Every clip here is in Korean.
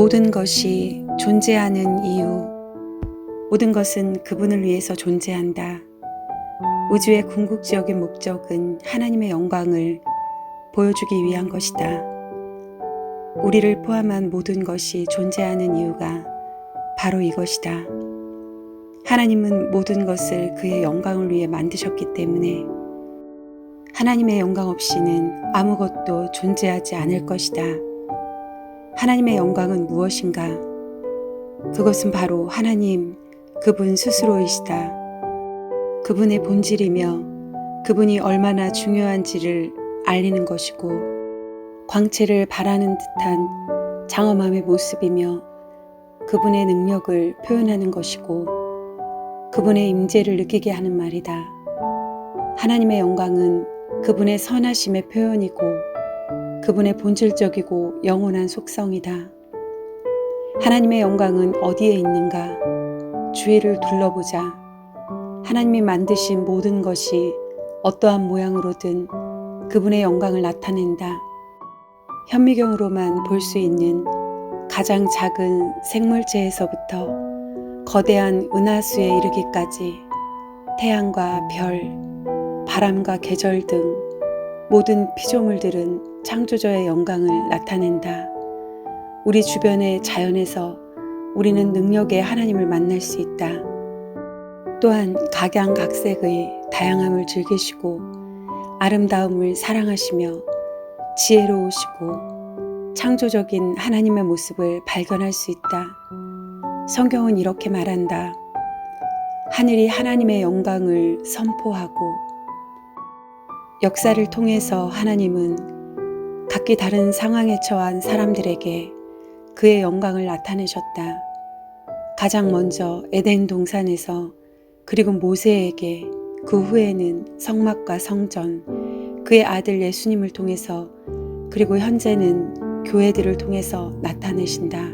모든 것이 존재하는 이유. 모든 것은 그분을 위해서 존재한다. 우주의 궁극적인 목적은 하나님의 영광을 보여주기 위한 것이다. 우리를 포함한 모든 것이 존재하는 이유가 바로 이것이다. 하나님은 모든 것을 그의 영광을 위해 만드셨기 때문에 하나님의 영광 없이는 아무것도 존재하지 않을 것이다. 하나님의 영광은 무엇인가? 그것은 바로 하나님, 그분 스스로이시다. 그분의 본질이며 그분이 얼마나 중요한지를 알리는 것이고, 광채를 바라는 듯한 장엄함의 모습이며 그분의 능력을 표현하는 것이고, 그분의 임재를 느끼게 하는 말이다. 하나님의 영광은 그분의 선하심의 표현이고, 그분의 본질적이고 영원한 속성이다. 하나님의 영광은 어디에 있는가? 주위를 둘러보자. 하나님이 만드신 모든 것이 어떠한 모양으로든 그분의 영광을 나타낸다. 현미경으로만 볼 수 있는 가장 작은 생물체에서부터 거대한 은하수에 이르기까지 태양과 별, 바람과 계절 등 모든 피조물들은 창조저의 영광을 나타낸다. 우리 주변의 자연에서 우리는 능력의 하나님을 만날 수 있다. 또한 각양각색의 다양함을 즐기시고 아름다움을 사랑하시며 지혜로우시고 창조적인 하나님의 모습을 발견할 수 있다. 성경은 이렇게 말한다. 하늘이 하나님의 영광을 선포하고 역사를 통해서 하나님은 각기 다른 상황에 처한 사람들에게 그의 영광을 나타내셨다. 가장 먼저 에덴 동산에서 그리고 모세에게 그 후에는 성막과 성전, 그의 아들 예수님을 통해서 그리고 현재는 교회들을 통해서 나타내신다.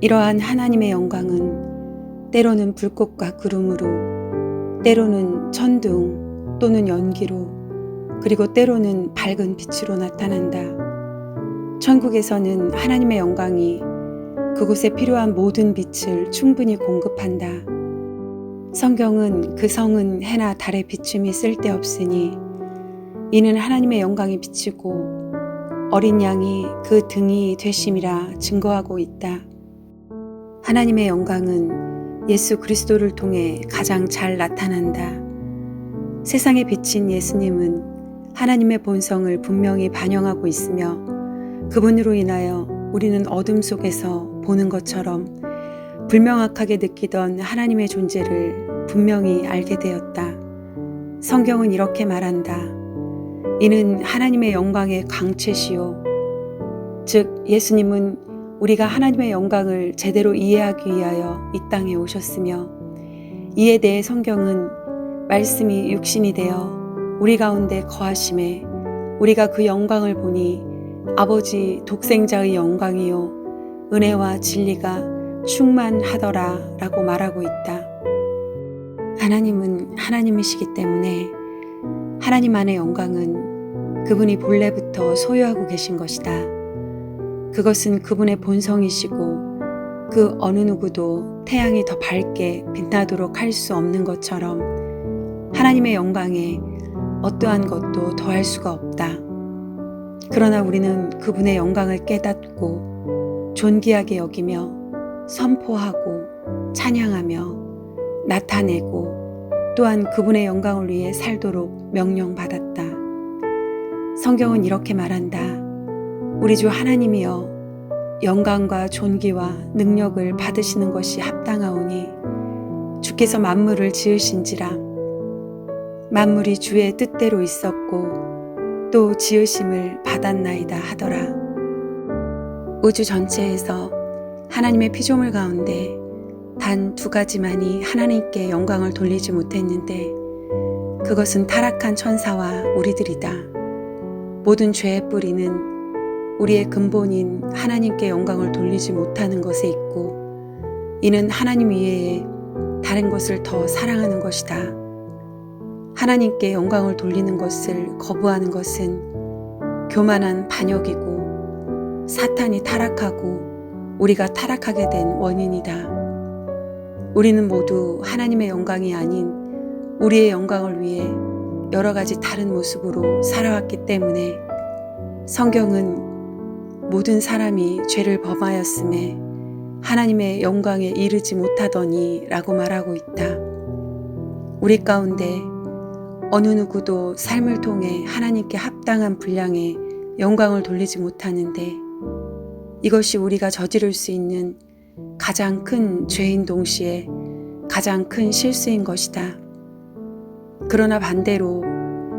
이러한 하나님의 영광은 때로는 불꽃과 구름으로, 때로는 천둥 또는 연기로, 그리고 때로는 밝은 빛으로 나타난다. 천국에서는 하나님의 영광이 그곳에 필요한 모든 빛을 충분히 공급한다. 성경은 그 성은 해나 달의 비춤이 쓸데없으니 이는 하나님의 영광이 비치고 어린 양이 그 등이 되심이라 증거하고 있다. 하나님의 영광은 예수 그리스도를 통해 가장 잘 나타난다. 세상에 비친 예수님은 하나님의 본성을 분명히 반영하고 있으며 그분으로 인하여 우리는 어둠 속에서 보는 것처럼 불명확하게 느끼던 하나님의 존재를 분명히 알게 되었다. 성경은 이렇게 말한다. 이는 하나님의 영광의 광채시요. 즉, 예수님은 우리가 하나님의 영광을 제대로 이해하기 위하여 이 땅에 오셨으며, 이에 대해 성경은 말씀이 육신이 되어 우리 가운데 거하심에 우리가 그 영광을 보니 아버지 독생자의 영광이요. 은혜와 진리가 충만하더라 라고 말하고 있다. 하나님은 하나님이시기 때문에 하나님 안의 영광은 그분이 본래부터 소유하고 계신 것이다. 그것은 그분의 본성이시고 그 어느 누구도 태양이 더 밝게 빛나도록 할 수 없는 것처럼 하나님의 영광에 어떠한 것도 더할 수가 없다. 그러나 우리는 그분의 영광을 깨닫고 존귀하게 여기며 선포하고 찬양하며 나타내고 또한 그분의 영광을 위해 살도록 명령받았다. 성경은 이렇게 말한다. 우리 주 하나님이여 영광과 존귀와 능력을 받으시는 것이 합당하오니 주께서 만물을 지으신지라 만물이 주의 뜻대로 있었고 또 지으심을 받았나이다 하더라. 우주 전체에서 하나님의 피조물 가운데 단 두 가지만이 하나님께 영광을 돌리지 못했는데 그것은 타락한 천사와 우리들이다. 모든 죄의 뿌리는 우리의 근본인 하나님께 영광을 돌리지 못하는 것에 있고 이는 하나님 외에 다른 것을 더 사랑하는 것이다. 하나님께 영광을 돌리는 것을 거부하는 것은 교만한 반역이고 사탄이 타락하고 우리가 타락하게 된 원인이다. 우리는 모두 하나님의 영광이 아닌 우리의 영광을 위해 여러 가지 다른 모습으로 살아왔기 때문에 성경은 모든 사람이 죄를 범하였음에 하나님의 영광에 이르지 못하더니 라고 말하고 있다. 우리 가운데 어느 누구도 삶을 통해 하나님께 합당한 분량의 영광을 돌리지 못하는데 이것이 우리가 저지를 수 있는 가장 큰 죄인 동시에 가장 큰 실수인 것이다. 그러나 반대로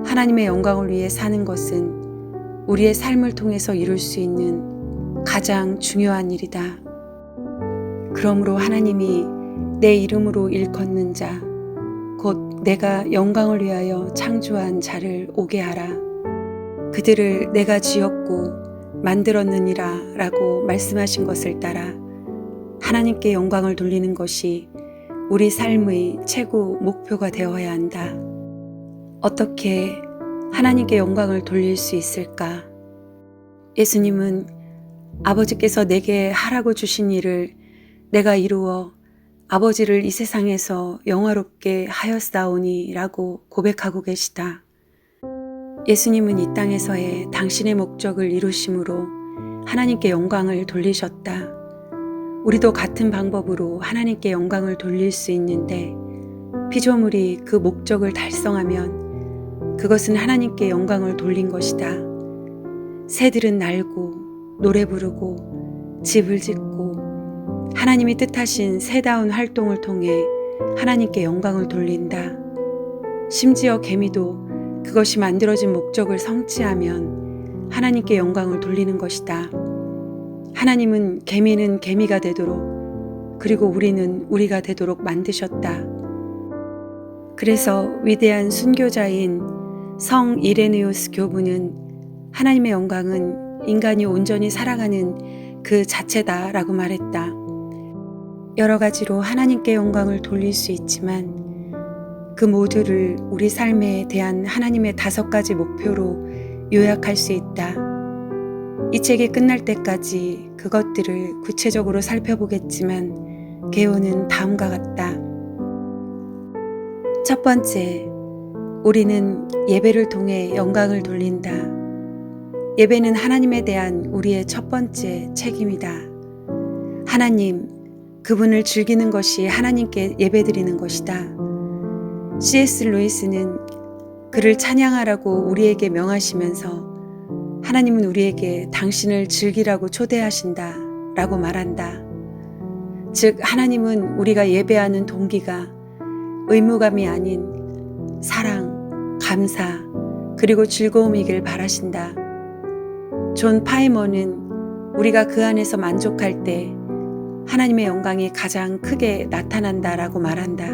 하나님의 영광을 위해 사는 것은 우리의 삶을 통해서 이룰 수 있는 가장 중요한 일이다. 그러므로 하나님이 내 이름으로 일컫는 자, 곧 내가 영광을 위하여 창조한 자를 오게 하라. 그들을 내가 지었고 만들었느니라 라고 말씀하신 것을 따라 하나님께 영광을 돌리는 것이 우리 삶의 최고 목표가 되어야 한다. 어떻게 하나님께 영광을 돌릴 수 있을까? 예수님은 아버지께서 내게 하라고 주신 일을 내가 이루어 아버지를 이 세상에서 영화롭게 하였사오니 라고 고백하고 계시다. 예수님은 이 땅에서의 당신의 목적을 이루심으로 하나님께 영광을 돌리셨다. 우리도 같은 방법으로 하나님께 영광을 돌릴 수 있는데 피조물이 그 목적을 달성하면 그것은 하나님께 영광을 돌린 것이다. 새들은 날고 노래 부르고 집을 짓고 하나님이 뜻하신 새다운 활동을 통해 하나님께 영광을 돌린다. 심지어 개미도 그것이 만들어진 목적을 성취하면 하나님께 영광을 돌리는 것이다. 하나님은 개미는 개미가 되도록 그리고 우리는 우리가 되도록 만드셨다. 그래서 위대한 순교자인 성 이레네우스 교부는 하나님의 영광은 인간이 온전히 살아가는 그 자체다라고 말했다. 여러 가지로 하나님께 영광을 돌릴 수 있지만 그 모두를 우리 삶에 대한 하나님의 다섯 가지 목표로 요약할 수 있다. 이 책이 끝날 때까지 그것들을 구체적으로 살펴보겠지만 개요는 다음과 같다. 첫 번째, 우리는 예배를 통해 영광을 돌린다. 예배는 하나님에 대한 우리의 첫 번째 책임이다. 하나님, 그분을 즐기는 것이 하나님께 예배드리는 것이다. C.S. 루이스는 그를 찬양하라고 우리에게 명하시면서 하나님은 우리에게 당신을 즐기라고 초대하신다 라고 말한다. 즉, 하나님은 우리가 예배하는 동기가 의무감이 아닌 사랑, 감사, 그리고 즐거움이길 바라신다. 존 파이머는 우리가 그 안에서 만족할 때 하나님의 영광이 가장 크게 나타난다라고 말한다.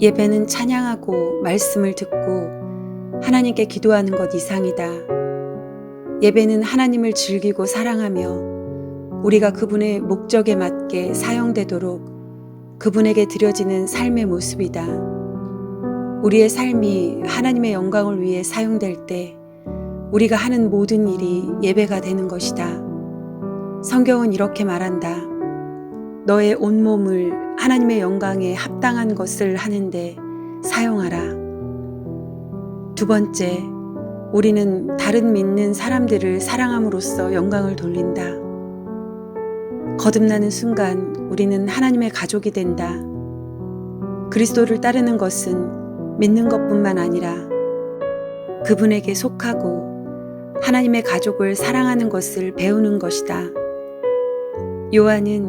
예배는 찬양하고 말씀을 듣고 하나님께 기도하는 것 이상이다. 예배는 하나님을 즐기고 사랑하며 우리가 그분의 목적에 맞게 사용되도록 그분에게 드려지는 삶의 모습이다. 우리의 삶이 하나님의 영광을 위해 사용될 때 우리가 하는 모든 일이 예배가 되는 것이다. 성경은 이렇게 말한다. 너의 온몸을 하나님의 영광에 합당한 것을 하는데 사용하라. 두 번째, 우리는 다른 믿는 사람들을 사랑함으로써 영광을 돌린다. 거듭나는 순간 우리는 하나님의 가족이 된다. 그리스도를 따르는 것은 믿는 것뿐만 아니라 그분에게 속하고 하나님의 가족을 사랑하는 것을 배우는 것이다. 요한은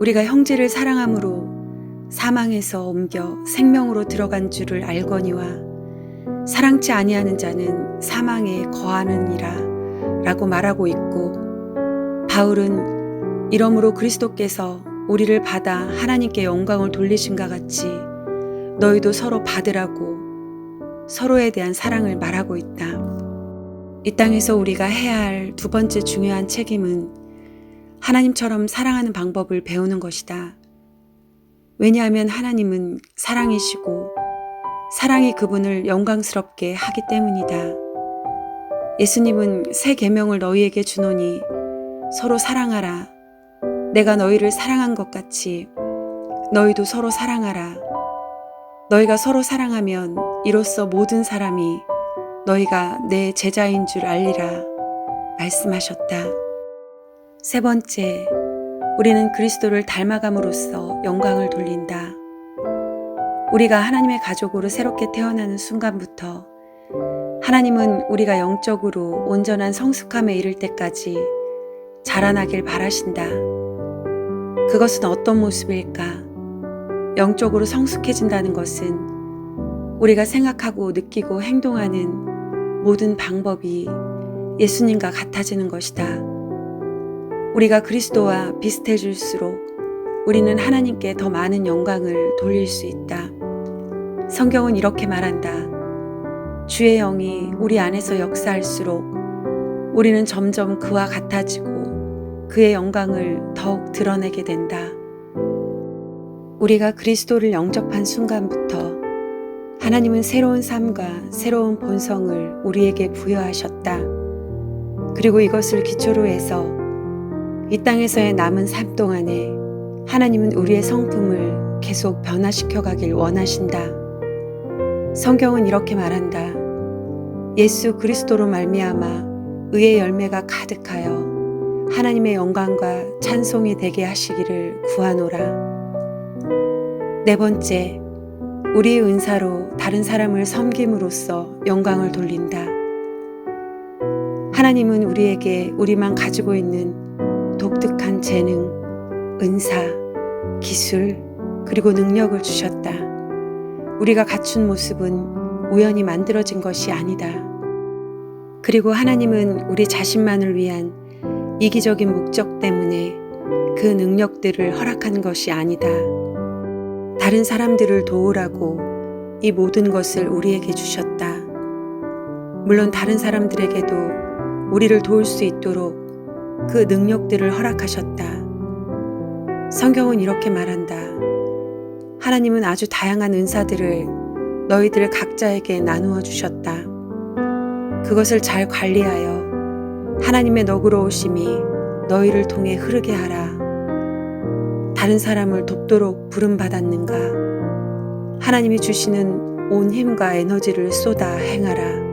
우리가 형제를 사랑함으로 사망에서 옮겨 생명으로 들어간 줄을 알거니와 사랑치 아니하는 자는 사망에 거하느니라 라고 말하고 있고 바울은 이러므로 그리스도께서 우리를 받아 하나님께 영광을 돌리신가 같이 너희도 서로 받으라고 서로에 대한 사랑을 말하고 있다. 이 땅에서 우리가 해야 할 두 번째 중요한 책임은 하나님처럼 사랑하는 방법을 배우는 것이다. 왜냐하면 하나님은 사랑이시고 사랑이 그분을 영광스럽게 하기 때문이다. 예수님은 새 계명을 너희에게 주노니 서로 사랑하라. 내가 너희를 사랑한 것 같이 너희도 서로 사랑하라. 너희가 서로 사랑하면 이로써 모든 사람이 너희가 내 제자인 줄 알리라. 말씀하셨다. 세 번째, 우리는 그리스도를 닮아감으로써 영광을 돌린다. 우리가 하나님의 가족으로 새롭게 태어나는 순간부터 하나님은 우리가 영적으로 온전한 성숙함에 이를 때까지 자라나길 바라신다. 그것은 어떤 모습일까? 영적으로 성숙해진다는 것은 우리가 생각하고 느끼고 행동하는 모든 방법이 예수님과 같아지는 것이다. 우리가 그리스도와 비슷해질수록 우리는 하나님께 더 많은 영광을 돌릴 수 있다. 성경은 이렇게 말한다. 주의 영이 우리 안에서 역사할수록 우리는 점점 그와 같아지고 그의 영광을 더욱 드러내게 된다. 우리가 그리스도를 영접한 순간부터 하나님은 새로운 삶과 새로운 본성을 우리에게 부여하셨다. 그리고 이것을 기초로 해서 이 땅에서의 남은 삶 동안에 하나님은 우리의 성품을 계속 변화시켜 가길 원하신다. 성경은 이렇게 말한다. 예수 그리스도로 말미암아 의의 열매가 가득하여 하나님의 영광과 찬송이 되게 하시기를 구하노라. 네 번째, 우리의 은사로 다른 사람을 섬김으로써 영광을 돌린다. 하나님은 우리에게 우리만 가지고 있는 독특한 재능, 은사, 기술, 그리고 능력을 주셨다. 우리가 갖춘 모습은 우연히 만들어진 것이 아니다. 그리고 하나님은 우리 자신만을 위한 이기적인 목적 때문에 그 능력들을 허락한 것이 아니다. 다른 사람들을 도우라고 이 모든 것을 우리에게 주셨다. 물론 다른 사람들에게도 우리를 도울 수 있도록 그 능력들을 허락하셨다. 성경은 이렇게 말한다. 하나님은 아주 다양한 은사들을 너희들 각자에게 나누어 주셨다. 그것을 잘 관리하여 하나님의 너그러우심이 너희를 통해 흐르게 하라. 다른 사람을 돕도록 부름받았는가? 하나님이 주시는 온 힘과 에너지를 쏟아 행하라.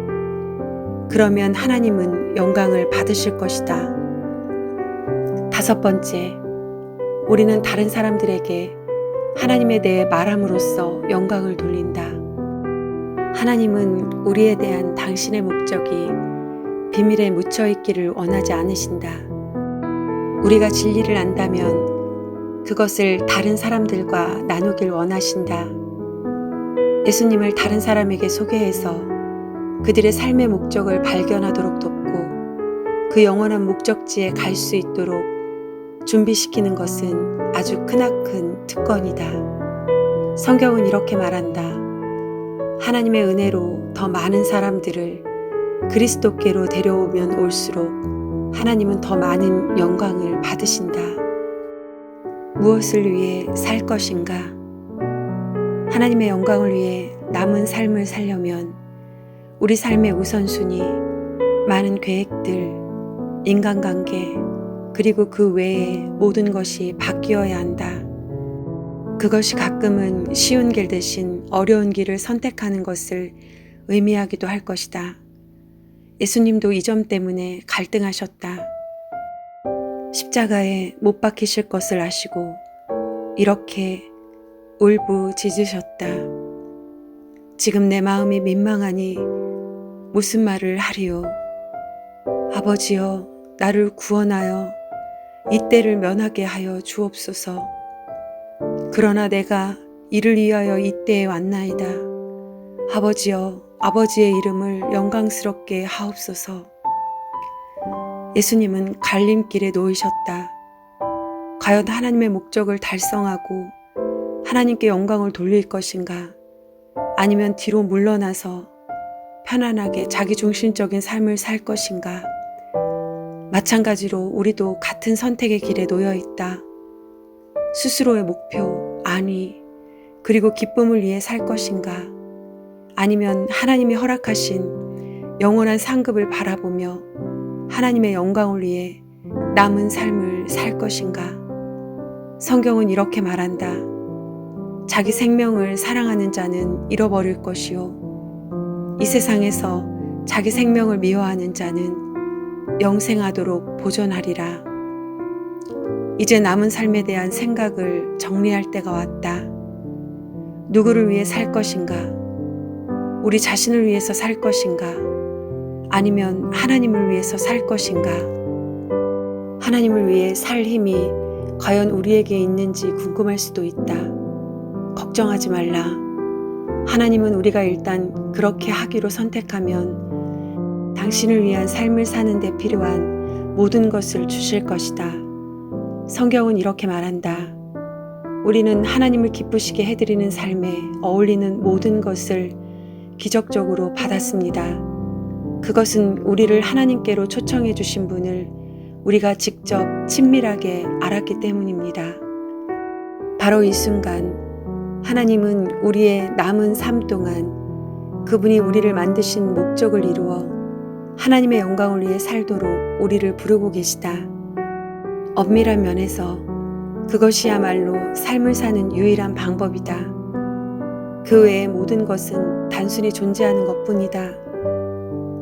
그러면 하나님은 영광을 받으실 것이다. 다섯 번째, 우리는 다른 사람들에게 하나님에 대해 말함으로써 영광을 돌린다. 하나님은 우리에 대한 당신의 목적이 비밀에 묻혀 있기를 원하지 않으신다. 우리가 진리를 안다면 그것을 다른 사람들과 나누길 원하신다. 예수님을 다른 사람에게 소개해서 그들의 삶의 목적을 발견하도록 돕고 그 영원한 목적지에 갈 수 있도록 준비시키는 것은 아주 크나큰 특권이다. 성경은 이렇게 말한다. 하나님의 은혜로 더 많은 사람들을 그리스도께로 데려오면 올수록 하나님은 더 많은 영광을 받으신다. 무엇을 위해 살 것인가? 하나님의 영광을 위해 남은 삶을 살려면 우리 삶의 우선순위, 많은 계획들, 인간관계, 그리고 그 외에 모든 것이 바뀌어야 한다. 그것이 가끔은 쉬운 길 대신 어려운 길을 선택하는 것을 의미하기도 할 것이다. 예수님도 이 점 때문에 갈등하셨다. 십자가에 못 박히실 것을 아시고 이렇게 울부짖으셨다. 지금 내 마음이 민망하니 무슨 말을 하리요? 아버지여, 나를 구원하여 이때를 면하게 하여 주옵소서. 그러나 내가 이를 위하여 이때에 왔나이다. 아버지여, 아버지의 이름을 영광스럽게 하옵소서. 예수님은 갈림길에 놓이셨다. 과연 하나님의 목적을 달성하고 하나님께 영광을 돌릴 것인가? 아니면 뒤로 물러나서 편안하게 자기 중심적인 삶을 살 것인가? 마찬가지로 우리도 같은 선택의 길에 놓여 있다. 스스로의 목표, 안위, 그리고 기쁨을 위해 살 것인가? 아니면 하나님이 허락하신 영원한 상급을 바라보며 하나님의 영광을 위해 남은 삶을 살 것인가? 성경은 이렇게 말한다. 자기 생명을 사랑하는 자는 잃어버릴 것이요. 이 세상에서 자기 생명을 미워하는 자는 영생하도록 보존하리라. 이제 남은 삶에 대한 생각을 정리할 때가 왔다. 누구를 위해 살 것인가? 우리 자신을 위해서 살 것인가? 아니면 하나님을 위해서 살 것인가? 하나님을 위해 살 힘이 과연 우리에게 있는지 궁금할 수도 있다. 걱정하지 말라. 하나님은 우리가 일단 그렇게 하기로 선택하면 당신을 위한 삶을 사는 데 필요한 모든 것을 주실 것이다. 성경은 이렇게 말한다. 우리는 하나님을 기쁘시게 해드리는 삶에 어울리는 모든 것을 기적적으로 받았습니다. 그것은 우리를 하나님께로 초청해 주신 분을 우리가 직접 친밀하게 알았기 때문입니다. 바로 이 순간 하나님은 우리의 남은 삶 동안 그분이 우리를 만드신 목적을 이루어 하나님의 영광을 위해 살도록 우리를 부르고 계시다. 엄밀한 면에서 그것이야말로 삶을 사는 유일한 방법이다. 그 외의 모든 것은 단순히 존재하는 것 뿐이다.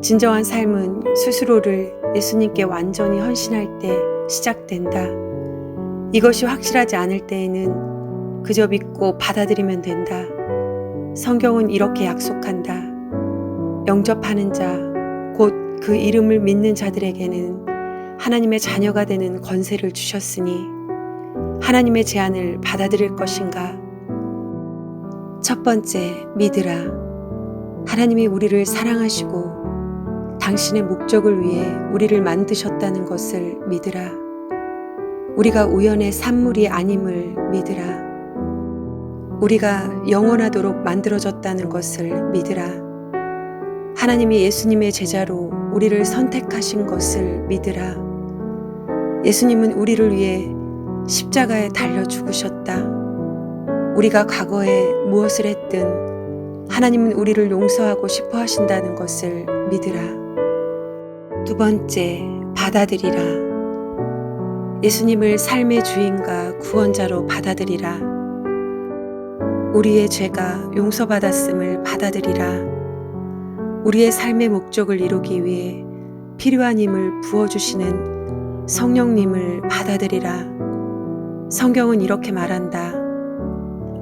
진정한 삶은 스스로를 예수님께 완전히 헌신할 때 시작된다. 이것이 확실하지 않을 때에는 그저 믿고 받아들이면 된다. 성경은 이렇게 약속한다. 영접하는 자, 곧 그 이름을 믿는 자들에게는 하나님의 자녀가 되는 권세를 주셨으니 하나님의 제안을 받아들일 것인가? 첫 번째, 믿으라. 하나님이 우리를 사랑하시고 당신의 목적을 위해 우리를 만드셨다는 것을 믿으라. 우리가 우연의 산물이 아님을 믿으라. 우리가 영원하도록 만들어졌다는 것을 믿으라. 하나님이 예수님의 제자로 우리를 선택하신 것을 믿으라. 예수님은 우리를 위해 십자가에 달려 죽으셨다. 우리가 과거에 무엇을 했든 하나님은 우리를 용서하고 싶어 하신다는 것을 믿으라. 두 번째, 받아들이라. 예수님을 삶의 주인과 구원자로 받아들이라. 우리의 죄가 용서받았음을 받아들이라. 우리의 삶의 목적을 이루기 위해 필요한 힘을 부어주시는 성령님을 받아들이라. 성경은 이렇게 말한다.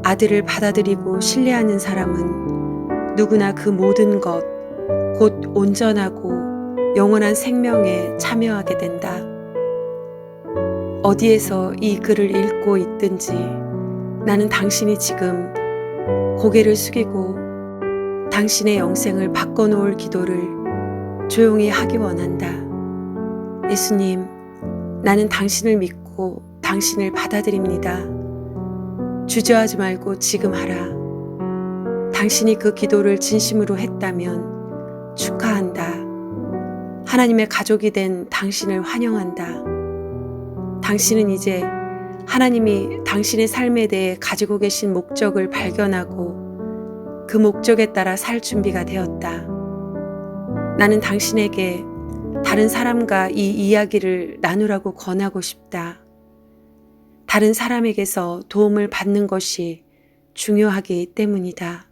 아들을 받아들이고 신뢰하는 사람은 누구나 그 모든 것, 곧 온전하고 영원한 생명에 참여하게 된다. 어디에서 이 글을 읽고 있든지 나는 당신이 지금 고개를 숙이고 당신의 영생을 바꿔놓을 기도를 조용히 하기 원한다. 예수님, 나는 당신을 믿고 당신을 받아들입니다. 주저하지 말고 지금 하라. 당신이 그 기도를 진심으로 했다면 축하한다. 하나님의 가족이 된 당신을 환영한다. 당신은 이제 하나님이 당신의 삶에 대해 가지고 계신 목적을 발견하고 그 목적에 따라 살 준비가 되었다. 나는 당신에게 다른 사람과 이 이야기를 나누라고 권하고 싶다. 다른 사람에게서 도움을 받는 것이 중요하기 때문이다.